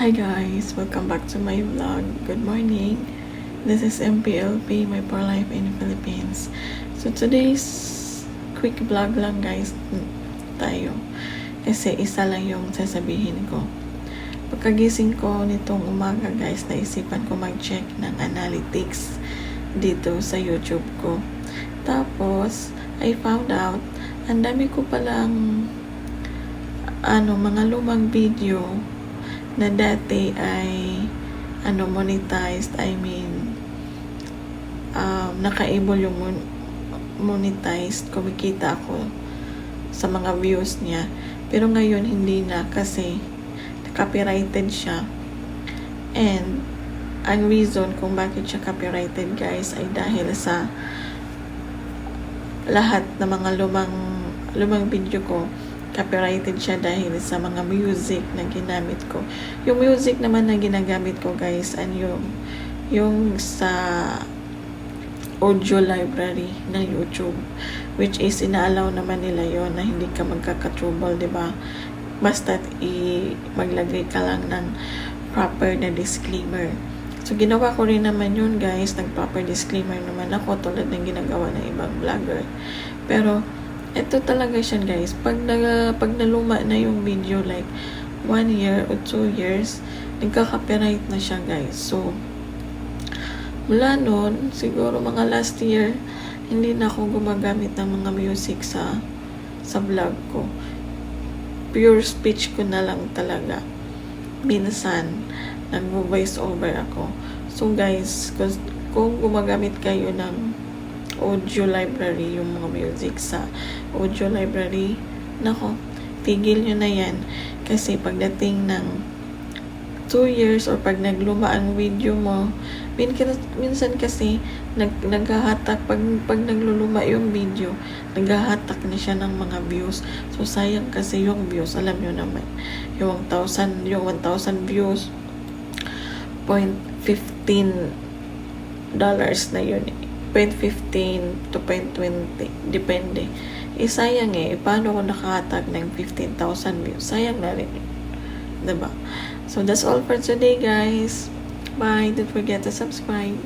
Hi guys, welcome back to my vlog. Good morning. This is MPLP, my for life in Philippines. So today's quick vlog lang guys tayo. Kasi isa lang yung sasabihin ko. Pagkagising ko nitong umaga guys, naisipan ko mag-check ng analytics dito sa YouTube ko. Tapos, I found out, ang dami ko palang ano, mga lumang video na dati ay ano, monetized, I mean, um, naka-able yung mon- monetized, kumikita ako sa mga views niya. Pero ngayon, hindi na kasi copyrighted siya. And, ang reason kung bakit siya copyrighted guys ay dahil sa lahat ng mga lumang lumang video ko copyrighted siya dahil sa mga music na ginamit ko. Yung music naman na ginagamit ko guys and yung yung sa audio library ng YouTube which is inaalaw naman nila yon na hindi ka magkakatrouble, di ba? Basta i maglagay ka lang ng proper na disclaimer. So, ginawa ko rin naman yun, guys. Nag-proper disclaimer naman ako tulad ng ginagawa ng ibang vlogger. Pero, ito talaga siya, guys. Pag, na, pag naluma na yung video, like, one year or two years, nagka-copyright na siya, guys. So, mula noon, siguro mga last year, hindi na ako gumagamit ng mga music sa sa vlog ko. Pure speech ko na lang talaga. Minsan, nag-voice over ako. So guys, kung gumagamit kayo ng audio library, yung mga music sa audio library, nako, tigil nyo na yan. Kasi pagdating ng 2 years or pag nagluma ang video mo, min, minsan kasi nag, naghahatak, pag, pag nagluluma yung video, naghahatak na siya ng mga views. So, sayang kasi yung views, alam nyo naman, yung 1,000, yung 1,000 views, 0.15 dollars na yun. eh. 0.15 to 0.20, depende. Eh, sayang eh, paano ko nakahatag ng 15,000 views? Sayang na rin. Diba? So, that's all for today, guys. Bye. Don't forget to subscribe.